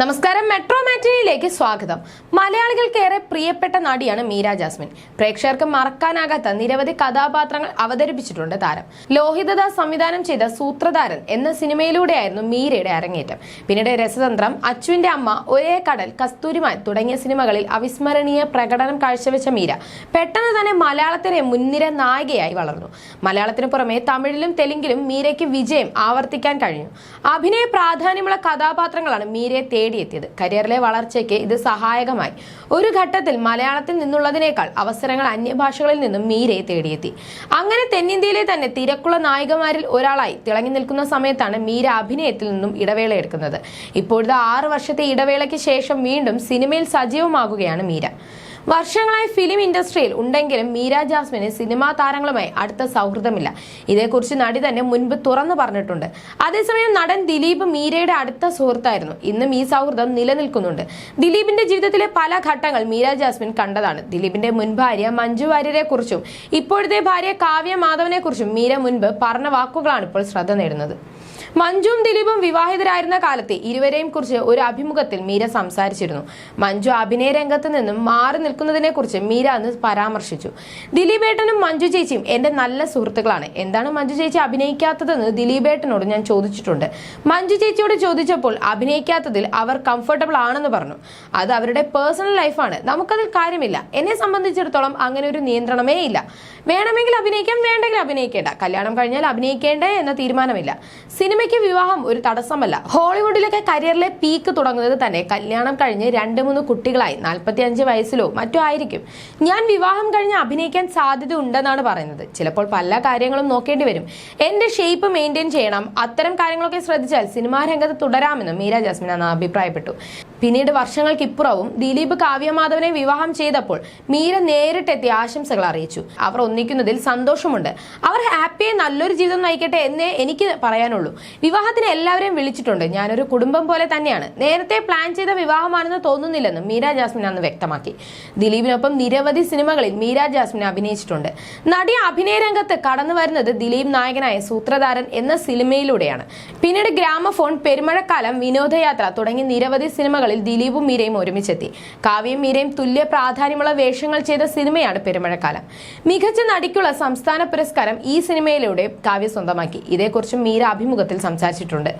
നമസ്കാരം മെട്രോ മാറ്റിനിയിലേക്ക് സ്വാഗതം. മലയാളികൾക്കേറെ പ്രിയപ്പെട്ട നടിയാണ് മീര ജാസ്മിൻ. പ്രേക്ഷകർക്ക് മറക്കാനാകാത്ത നിരവധി കഥാപാത്രങ്ങൾ അവതരിപ്പിച്ചിട്ടുണ്ട് താരം. ലോഹിതദാസ് സംവിധാനം ചെയ്ത സൂത്രധാരൻ എന്ന സിനിമയിലൂടെയായിരുന്നു മീരയുടെ അരങ്ങേറ്റം. പിന്നീട് രസതന്ത്രം അച്ചുവിന്റെ അമ്മ ഒരേ കടൽ കസ്തൂരിമാൻ തുടങ്ങിയ സിനിമകളിൽ അവിസ്മരണീയ പ്രകടനം കാഴ്ചവെച്ച മീര പെട്ടെന്ന് തന്നെ മലയാളത്തിലെ മുൻനിര നായികയായി വളർന്നു. മലയാളത്തിന് പുറമെ തമിഴിലും തെലുങ്കിലും മീരയ്ക്ക് വിജയം ആവർത്തിക്കാൻ കഴിഞ്ഞു. അഭിനയ പ്രാധാന്യമുള്ള കഥാപാത്രങ്ങളാണ് മീരയെ തേടിയെത്തിയത്. കരിയറിലെ വളർച്ചയ്ക്ക് ഇത് സഹായകമായി. ഒരു ഘട്ടത്തിൽ മലയാളത്തിൽ നിന്നുള്ളതിനേക്കാൾ അവസരങ്ങൾ അന്യഭാഷകളിൽ നിന്നും മീരയെ തേടിയെത്തി. അങ്ങനെ തെന്നിന്ത്യയിലെ തന്നെ തിരക്കുള്ള നായികമാരിൽ ഒരാളായി തിളങ്ങി നിൽക്കുന്ന സമയത്താണ് മീര അഭിനയത്തിൽ നിന്നും ഇടവേള എടുക്കുന്നത്. ഇപ്പോഴത്തെ ആറ് വർഷത്തെ ഇടവേളയ്ക്ക് ശേഷം വീണ്ടും സിനിമയിൽ സജീവമാകുകയാണ് മീര. വർഷങ്ങളായി ഫിലിം ഇൻഡസ്ട്രിയിൽ ഉണ്ടെങ്കിലും മീര ജാസ്മിന് സിനിമാ താരങ്ങളുമായി അടുത്ത സൗഹൃദമില്ല. ഇതേക്കുറിച്ച് നടി തന്നെ മുൻപ് തുറന്നു പറഞ്ഞിട്ടുണ്ട്. അതേസമയം നടൻ ദിലീപ് മീരയുടെ അടുത്ത സുഹൃത്തായിരുന്നു. ഇന്നും ഈ സൗഹൃദം നിലനിൽക്കുന്നുണ്ട്. ദിലീപിന്റെ ജീവിതത്തിലെ പല ഘട്ടങ്ങൾ മീര ജാസ്മിൻ കണ്ടതാണ്. ദിലീപിന്റെ മുൻ ഭാര്യ മഞ്ജു വാര്യരെ കുറിച്ചും ഇപ്പോഴത്തെ ഭാര്യ കാവ്യ മാധവനെ കുറിച്ചും മീര മുൻപ് പറഞ്ഞ വാക്കുകളാണ് ഇപ്പോൾ ശ്രദ്ധ നേടുന്നത്. മഞ്ജുവും ദിലീപും വിവാഹിതരായിരുന്ന കാലത്തെ ഇരുവരെയും കുറിച്ച് ഒരു അഭിമുഖത്തിൽ മീര സംസാരിച്ചിരുന്നു. മഞ്ജു അഭിനയ രംഗത്ത് നിന്നും മാറി നിൽക്കുന്നതിനെ കുറിച്ച് മീര അന്ന് പരാമർശിച്ചു. ദിലീപേട്ടനും മഞ്ജു ചേച്ചിയും എന്റെ നല്ല സുഹൃത്തുക്കളാണ്. എന്താണ് മഞ്ജു ചേച്ചി അഭിനയിക്കാത്തതെന്ന് ദിലീപേട്ടനോട് ഞാൻ ചോദിച്ചിട്ടുണ്ട്. മഞ്ജു ചേച്ചിയോട് ചോദിച്ചപ്പോൾ അഭിനയിക്കാത്തതിൽ അവർ കംഫർട്ടബിൾ ആണെന്ന് പറഞ്ഞു. അത് അവരുടെ പേഴ്സണൽ ലൈഫാണ് നമുക്കതിൽ കാര്യമില്ല. എന്നെ സംബന്ധിച്ചിടത്തോളം അങ്ങനെ ഒരു നിയന്ത്രണമേ ഇല്ല. വേണമെങ്കിൽ അഭിനയിക്കാം വേണ്ടെങ്കിൽ അഭിനയിക്കേണ്ട. കല്യാണം കഴിഞ്ഞാൽ അഭിനയിക്കേണ്ടേ എന്ന തീരുമാനമില്ല. സിനിമയ്ക്ക് വിവാഹം ഒരു തടസ്സമല്ല. ഹോളിവുഡിലൊക്കെ കരിയറിലെ പീക്ക് തുടങ്ങുന്നത് തന്നെ. കല്യാണം കഴിഞ്ഞ് രണ്ട് മൂന്ന് കുട്ടികളായി. നാൽപ്പത്തി അഞ്ച് വയസ്സിലോ മറ്റോ ആയിരിക്കും. ഞാൻ വിവാഹം കഴിഞ്ഞ് അഭിനയിക്കാൻ സാധ്യത ഉണ്ടെന്നാണ് പറയുന്നത്. ചിലപ്പോൾ പല കാര്യങ്ങളും നോക്കേണ്ടി വരും. എന്റെ ഷേപ്പ് മെയിന്റെയിൻ ചെയ്യണം. അത്തരം കാര്യങ്ങളൊക്കെ ശ്രദ്ധിച്ചാൽ സിനിമാ രംഗത്ത് തുടരാമെന്നും മീര ജാസ്മിൻ അന്ന് അഭിപ്രായപ്പെട്ടു. പിന്നീട് വർഷങ്ങൾക്കിപ്പുറവും ദിലീപ് കാവ്യമാധവനെ വിവാഹം ചെയ്തപ്പോൾ മീര നേരിട്ടെത്തി ആശംസകൾ അറിയിച്ചു. അവർ ഒന്നിക്കുന്നതിൽ സന്തോഷമുണ്ട്. അവർ ഹാപ്പിയായി നല്ലൊരു ജീവിതം നയിക്കട്ടെ എന്നേ എനിക്ക് പറയാനുള്ളൂ. വിവാഹത്തിന് എല്ലാവരെയും വിളിച്ചിട്ടുണ്ട്. ഞാനൊരു കുടുംബം പോലെ തന്നെയാണ്. നേരത്തെ പ്ലാൻ ചെയ്ത വിവാഹമാണെന്ന് തോന്നുന്നില്ലെന്നും മീര ജാസ്മിൻ അന്ന് വ്യക്തമാക്കി. ദിലീപിനൊപ്പം നിരവധി സിനിമകളിൽ മീര ജാസ്മിൻ അഭിനയിച്ചിട്ടുണ്ട്. നടി അഭിനയ രംഗത്ത് കടന്നു വരുന്നത് ദിലീപ് നായകനായ സൂത്രധാരൻ എന്ന സിനിമയിലൂടെയാണ്. പിന്നീട് ഗ്രാമഫോൺ പെരുമഴക്കാലം വിനോദയാത്ര തുടങ്ങി നിരവധി സിനിമകളിൽ ദിലീപും മീരയും ഒരുമിച്ചെത്തി. കാവ്യയും മീരയും തുല്യ പ്രാധാന്യമുള്ള വേഷങ്ങൾ ചെയ്ത സിനിമയാണ് പെരുമഴക്കാലം. മികച്ച നടിക്കുള്ള സംസ്ഥാന പുരസ്കാരം ഈ സിനിമയിലൂടെ കാവ്യ സ്വന്തമാക്കി. ഇതേക്കുറിച്ചും മീര അഭിമുഖത്തിൽ സംസാരിച്ചിട്ടുണ്ട്.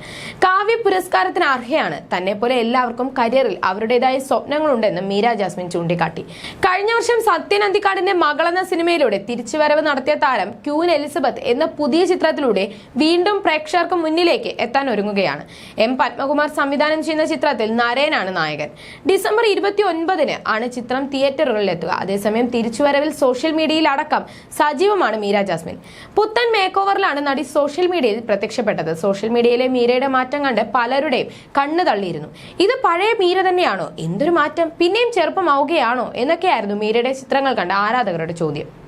കാവ്യ പുരസ്കാരത്തിന് അർഹയാണ്. തന്നെ പോലെ എല്ലാവർക്കും കരിയറിൽ അവരുടേതായ സ്വപ്നങ്ങളുണ്ടെന്ന് മീര ജാസ്മിൻ ചൂണ്ടിക്കാട്ടി. കഴിഞ്ഞ വർഷം സത്യൻ അന്തിക്കാടിന്റെ മകളെന്ന സിനിമയിലൂടെ തിരിച്ചുവരവ് നടത്തിയ താരം ക്യൂൻ എലിസബത്ത് എന്ന പുതിയ ചിത്രത്തിലൂടെ വീണ്ടും പ്രേക്ഷകർക്ക് മുന്നിലേക്ക് എത്താൻ ഒരുങ്ങുകയാണ്. എം പത്മകുമാർ സംവിധാനം ചെയ്യുന്ന ചിത്രത്തിൽ നരേനാണ് നായകൻ. ഡിസംബർ ഇരുപത്തി ഒൻപതിന് ആണ് ചിത്രം തിയേറ്ററുകളിൽ എത്തുക അതേസമയം തിരിച്ചുവരവിൽ സോഷ്യൽ മീഡിയയിൽ അടക്കം സജീവമാണ് മീര ജാസ്മിൻ. പുത്തൻ മേക്ക് ഓവറിലാണ് നടി സോഷ്യൽ മീഡിയയിൽ പ്രത്യക്ഷപ്പെട്ടത്. സോഷ്യൽ മീഡിയയിലെ മീരയുടെ മാറ്റം കണ്ട് പലരുടെയും കണ്ണു തള്ളിയിരുന്നു. ഇത് പഴയ മീര തന്നെയാണോ? എന്തൊരു മാറ്റം? പിന്നെയും ചെറുപ്പമാവുകയാണോ? എന്നൊക്കെയായിരുന്നു മീരയുടെ ചിത്രങ്ങൾ കണ്ട ആരാധകരുടെ ചോദ്യം.